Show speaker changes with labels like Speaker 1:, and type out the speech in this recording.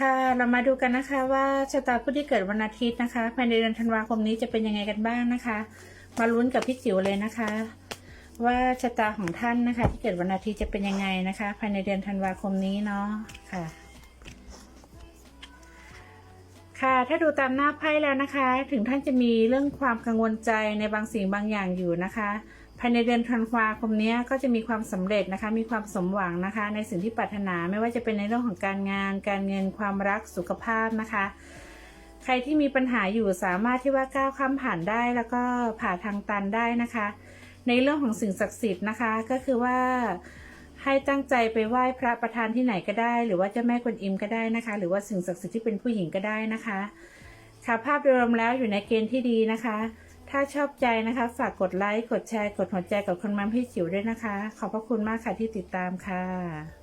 Speaker 1: ค่ะเรามาดูกันนะคะว่าชะตาผู้ที่เกิดวันอาทิตย์นะคะภายในเดือนธันวาคมนี้จะเป็นยังไงกันบ้างนะคะ มาลุ้นกับพี่จิ๋วเลยนะคะ ว่าชะตาของท่านนะคะ ที่เกิดวันอาทิตย์จะเป็นยังไงนะคะ ภายในเดือนธันวาคมนี้เนาะค่ะ ค่ะถ้าดูตามหน้าไพ่แล้วนะคะ ถึงท่านจะมีเรื่องความกังวลใจในบางสิ่งบางอย่างอยู่นะคะ ภายในเดือนธันวาคมนี้ก็จะมีความสำเร็จนะคะ มีความสมหวังนะคะ ในสิ่งที่ปรารถนาไม่ว่าจะเป็นในเรื่องของการงาน การเงินความรักสุขภาพนะคะ ใครที่มีปัญหาอยู่สามารถที่ว่าก้าวข้ามผ่านได้แล้วก็ผ่าทางตันได้นะคะ ในเรื่องของสิ่งศักดิ์สิทธิ์นะคะ ก็คือว่าให้ตั้งใจไปไหว้พระประธานที่ไหนก็ได้ หรือว่าเจ้าแม่กวนอิมก็ได้นะคะ หรือว่าสิ่งศักดิ์สิทธิ์ที่เป็นผู้หญิงก็ได้นะคะค่ะภาพโดยรวมแล้วอยู่ในเกณฑ์ที่ดีนะคะ ถ้าชอบใจนะคะ ฝากกดไลค์ กดแชร์ กดหัวใจกับคนมัมพี่จิ๋วด้วยนะคะ ขอบพระคุณมากค่ะที่ติดตามค่ะ